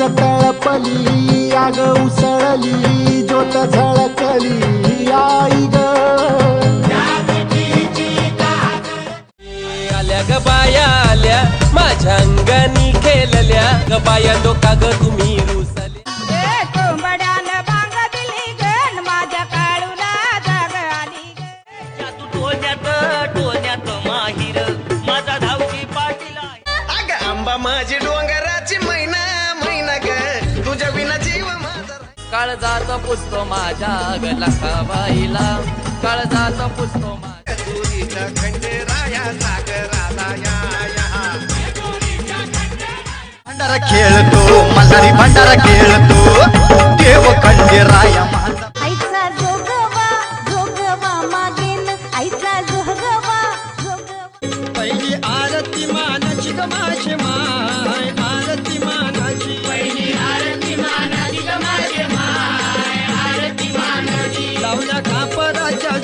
उसळली आग उसळली ज्योत झळकली आई ग. आल्या ग बाया आल्या माझ्या अंगानी खेळल्या. ग बाया डोका ग तुम्ही रुसले. माहिर माझा पाटील आंबा डोंगराची काळ जात पुसतो माझ्या ग लखाबाईला काळ जात पुसतो माझ्या तुरीचा खंडेराया सागराला या या भंडारा खेळतो मल्हारी भंडारा खेळतो. अपराच्या